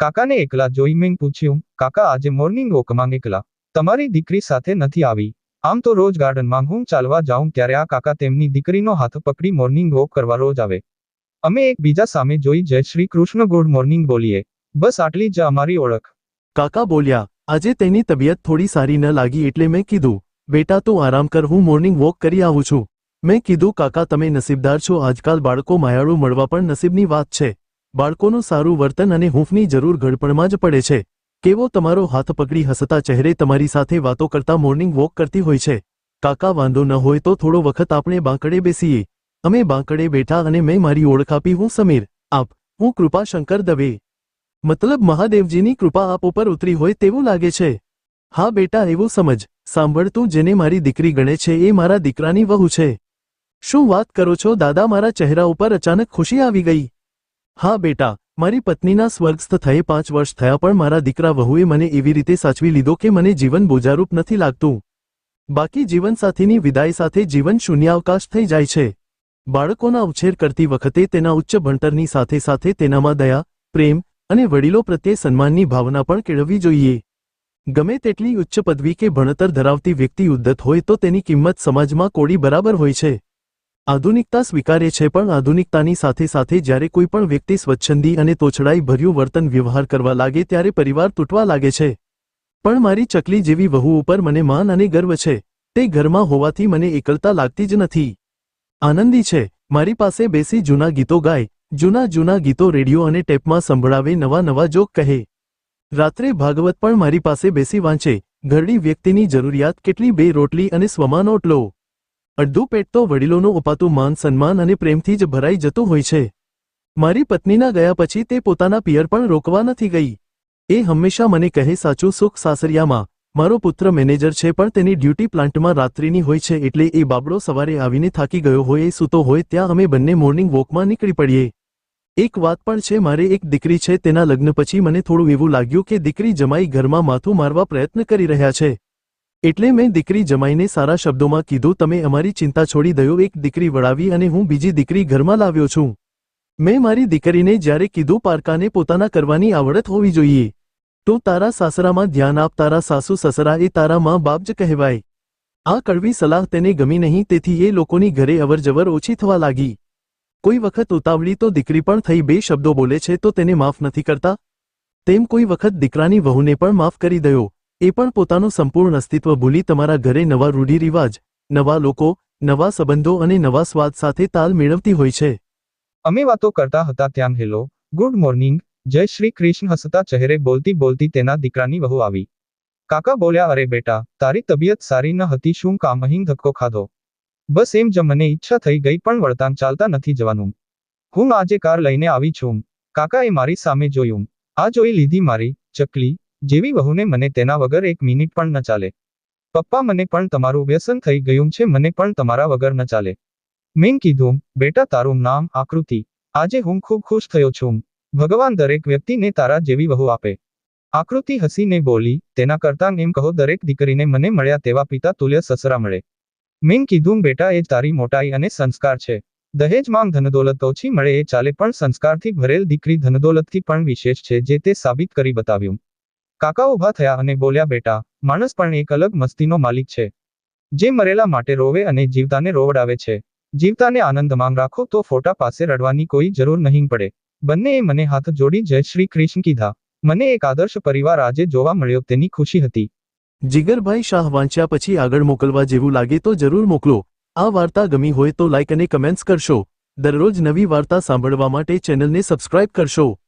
કાકાને એકલા જોઈ મેં પૂછ્યું, કાકા, આજે મોર્નિંગ વોકમાં એકલા. તમારી દીકરી સાથે નથી આવી. આમ તો રોજ ગાર્ડનમાં હું ચાલવા જાઉં ત્યારે આ કાકા તેમની દીકરીનો હાથ પકડી મોર્નિંગ વોક કરવા રોજ આવે. અમે એકબીજા સામે જોઈ જય શ્રી કૃષ્ણ ગુડ મોર્નિંગ બોલીએ. બસ આટલી જ અમારી ઓળખ. કાકા બોલ્યા, આજે તેની તબિયત થોડી સારી ન લાગી એટલે મેં કીધું, બેટા, તું આરામ કર, હું મોર્નિંગ વોક કરી આવું છું. મેં કીધું, કાકા, તમે નસીબદાર છો, આજકાલ બાળકો માયાળુ મળવા પણ નસીબની વાત છે. બાળકોનું સારું વર્તન અને હૂંફની જરૂર ઘડપણમાં જ પડે છે. કેવો તમારો હાથ પકડી હસતા ચહેરે તમારી સાથે વાતો કરતા મોર્નિંગ વોક કરતી હોય છે. કાકા વાંધો ન હોય તો થોડો વખત આપણે બાંકડે બેસીએ. અમે બાંકડે બેઠા અને મેં મારી ઓળખ આપી હું સમીર, આપ, હું કૃપાશંકર દવે. મતલબ મહાદેવજીની કૃપા આપ ઉપર ઉતરી હોય તેવું લાગે છે. હા બેટા એવું સમજ, સાંભળ તું જેને મારી દીકરી ગણે છે એ મારા દીકરાની વહુ છે. શું વાત કરો છો દાદા મારા ચહેરા ઉપર અચાનક ખુશી આવી ગઈ? હા બેટા, મારી પત્નીના સ્વર્ગસ્થ થયે પાંચ વર્ષ થયા પણ મારા દીકરા વહુએ મને એવી રીતે સાચવી લીધો કે મને જીવન બોજારૂપ નથી લાગતું. બાકી જીવનસાથીની વિદાય સાથે જીવન શૂન્યાવકાશ થઈ જાય છે. બાળકોના ઉછેર કરતી વખતે તેના ઉચ્ચ ભણતરની સાથે સાથે તેનામાં દયા, પ્રેમ અને વડીલો પ્રત્યે સન્માનની ભાવના પણ કેળવવી જોઈએ. ગમે તેટલી ઉચ્ચ પદવી કે ભણતર ધરાવતી વ્યક્તિ ઉદ્ધત હોય તો તેની કિંમત સમાજમાં કોડી બરાબર હોય છે. આધુનિકતા સ્વીકારે છે પણ આધુનિકતાની સાથે સાથે જ્યારે કોઈ પણ વ્યક્તિ સ્વચ્છંદી અને તોછડાઈ ભર્યું વર્તન વ્યવહાર કરવા લાગે ત્યારે પરિવાર તૂટવા લાગે છે. પણ મારી ચકલી જેવી વહુ ઉપર મને માન અને ગર્વ છે. તે ઘરમાં હોવાથી મને એકલતા લાગતી જ નથી. આનંદી છે. મારી પાસે બેસી જૂના ગીતો ગાય. જૂના જૂના ગીતો રેડિયો અને ટેપમાં સંભળાવે, નવા નવા જોક કહે. રાત્રે ભાગવત પણ મારી પાસે બેસી વાંચે. ઘરડી વ્યક્તિની જરૂરિયાત, કેટલી બે રોટલી અને સ્વમાન ઓટલો અડધું પેટ તો વડીલોનું ઉપાતું માન સન્માન અને પ્રેમથી જ ભરાઈ જતું હોય છે. મારી પત્નીના ગયા પછી તે પોતાના પિયર પણ રોકવા નથી ગઈ. એ હંમેશા મને કહે, સાચું સુખ સાસરિયામાં, મારો પુત્ર મેનેજર છે પણ તેની ડ્યુટી પ્લાન્ટમાં રાત્રિની હોય છે એટલે એ બાબડો સવારે આવીને થાકી ગયો હોય, એ સૂતો હોય, ત્યાં અમે બંને મોર્નિંગ વોકમાં નીકળી પડીએ. એક વાત પણ છે, મારે એક દીકરી છે, તેના લગ્ન પછી મને થોડું એવું લાગ્યું કે દીકરી જમાઈ ઘરમાં માથું મારવા પ્રયત્ન કરી રહ્યા છે. એટલે મેં દીકરી જમાઈને સારા શબ્દોમાં કીધું, તમે અમારી ચિંતા છોડી દયો, એક દીકરી વળાવી અને હું બીજી દીકરી ઘરમાં લાવ્યો છું. મેં મારી દીકરીને જ્યારે કીધું, પારકાને પોતાના કરવાની આવડત હોવી જોઈએ. તો તારા સાસરામાં ધ્યાન આપ, તારા સાસુ સસરા એ તારા માં બાપ જ કહેવાય. આ કડવી સલાહ તેને ગમી નહીં, તેથી એ લોકોની ઘરે અવરજવર ઓછી થવા લાગી. કોઈ વખત ઉતાવળી તો દીકરી પણ થઈ બે શબ્દો બોલે છે, તો તેને માફ નથી કરતા. તેમ કોઈ વખત દીકરાની વહુને પણ માફ કરી દયો. એ પણ પોતાનું સંપૂર્ણ અસ્તિત્વ ભૂલી તમારા ઘરે નવા રૂઢિરિવાજ, નવા લોકો, નવા સંબંધો અને નવા સ્વાદ સાથે તાલ મેળવતી હોય છે. અમે વાતો કરતા હતા ત્યાં હેલો, ગુડ મોર્નિંગ, જય શ્રી કૃષ્ણ હસતા ચહેરે બોલતી બોલતી તેના દીકરાની વહુ આવી. કાકા બોલ્યા, અરે બેટા, તારી તબિયત સારી ન હતી, શું કામ અહીં ધક્કો ખાધો? બસ એમ જ, મને ઈચ્છા થઈ ગઈ, પણ વળતાન ચાલતા નથી જવાનું. હું આજે કાર લઈને આવી છું. કાકાએ મારી સામે જોયું. આ જોઈ લીધી મારી ચકલી જેવી વહુને મને તેના વગર એક મિનિટ પણ ન ચાલે. પપ્પા મને પણ તમારું વ્યસન થઈ ગયું છે, મને પણ તમારા વગર ન ચાલે. મેં કીધું, બેટા, તારું નામ આકૃતિ. આજે હું ખૂબ ખુશ થયો છું. ભગવાન દરેક વ્યક્તિને તારા જેવી વહુ આપે. આકૃતિ હસીને બોલી, તેના કરતાં એમ કહો, દરેક દીકરીને મને મળ્યા તેવા પિતા તુલ્ય સસરા મળે. મેં કીધું, બેટા, એ તારી મોટાઈ અને સંસ્કાર છે. દહેજ માંગ ધનદોલત ઓછી મળે, એ ચાલે, પણ સંસ્કારથી ભરેલ દીકરી ધનદોલતથી પણ વિશેષ છે, જે તે સાબિત કરી બતાવ્યું. કાકા ઊભા થયા અને બોલ્યા, બેટા, માણસ પણ એક અલગ મસ્તીનો માલિક છે. જે મરેલા માટે રોવે અને જીવતાને રોવડાવે છે. જીવતાને આનંદમાં રાખો તો ફોટા પાસે રડવાની કોઈ જરૂર નહીં પડે. બંનેએ મને હાથ જોડી, જય શ્રી કૃષ્ણ કીધા. મને એક આદર્શ પરિવાર આજે જોવા મળ્યો, તેની ખુશી હતી. જીગરભાઈ શાહ વાંચ્યા પછી આગળ મોકલવા જેવું લાગે તો જરૂર મોકલો. આ વાર્તા ગમી હોય તો લાઇક અને કમેન્ટ્સ કરશો. દરરોજ નવી વાર્તા સાંભળવા માટે ચેનલને સબસ્ક્રાઇબ કરશો.